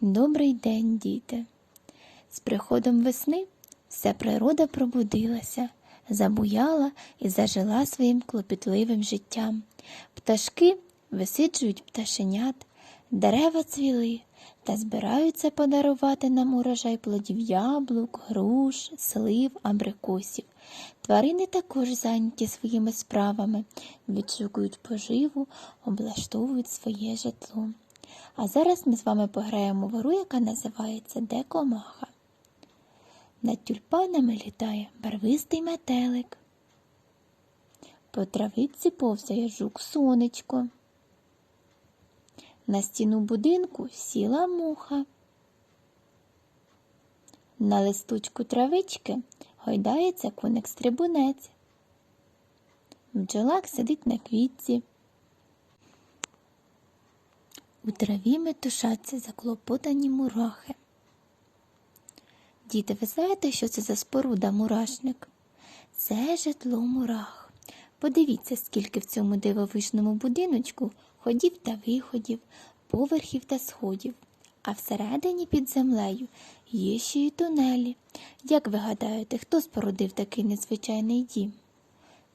Добрий день, діти. З приходом весни вся природа пробудилася, забуяла і зажила своїм клопітливим життям. Пташки висиджують пташенят, дерева цвіли та збираються подарувати нам урожай плодів яблук, груш, слив, абрикосів. Тварини також зайняті своїми справами, відшукують поживу, облаштовують своє житло. А зараз ми з вами пограємо в гру, яка називається Де комаха. Над тюльпанами літає барвистий метелик. По травиці повзає жук сонечко. На стіну будинку сіла муха. На листочку травички гойдається коник стрибунець. Бджолак сидить на квітці. У траві метушаться заклопотані мурахи. Діти, ви знаєте, що це за споруда мурашник? Це житло мурах. Подивіться, скільки в цьому дивовижному будиночку ходів та виходів, поверхів та сходів. А всередині під землею є ще й тунелі. Як ви гадаєте, хто спорудив такий незвичайний дім?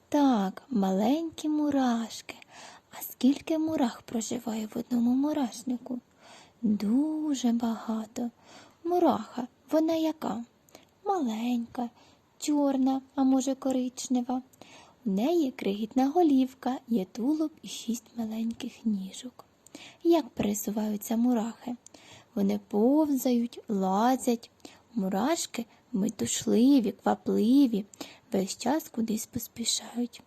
Так, маленькі мурашки. А скільки мурах проживає в одному мурашнику? Дуже багато. Мураха, вона яка? Маленька, чорна, а може коричнева. У неї крихітна голівка, є тулуб і шість маленьких ніжок. Як пересуваються мурахи? Вони повзають, лазять. Мурашки метушливі, квапливі, весь час кудись поспішають.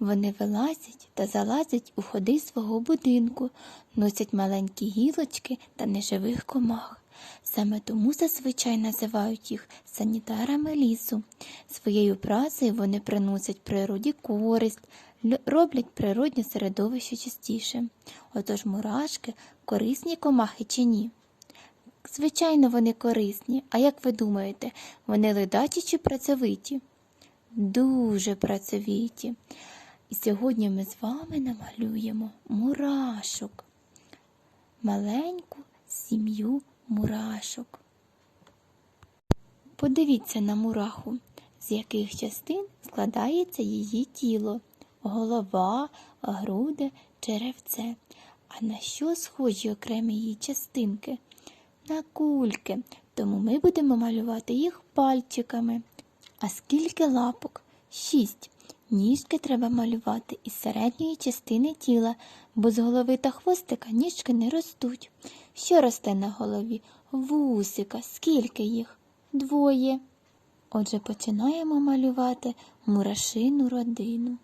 Вони вилазять та залазять у ходи свого будинку, носять маленькі гілочки та неживих комах. Саме тому зазвичай називають їх санітарами лісу. Своєю працею вони приносять природі користь, роблять природне середовище чистішим. Отож мурашки корисні комахи чи ні? Звичайно, вони корисні. А як ви думаєте, вони ледачі чи працьовиті? Дуже працьовиті. І сьогодні ми з вами намалюємо мурашок. Маленьку сім'ю мурашок. Подивіться на мураху, з яких частин складається її тіло голова, груди, черевце. А на що схожі окремі її частинки? На кульки, тому ми будемо малювати їх пальчиками. А скільки лапок? Шість. Ніжки треба малювати із середньої частини тіла, бо з голови та хвостика ніжки не ростуть. Що росте на голові? Вусика. Скільки їх? Двоє. Отже, починаємо малювати мурашину родину.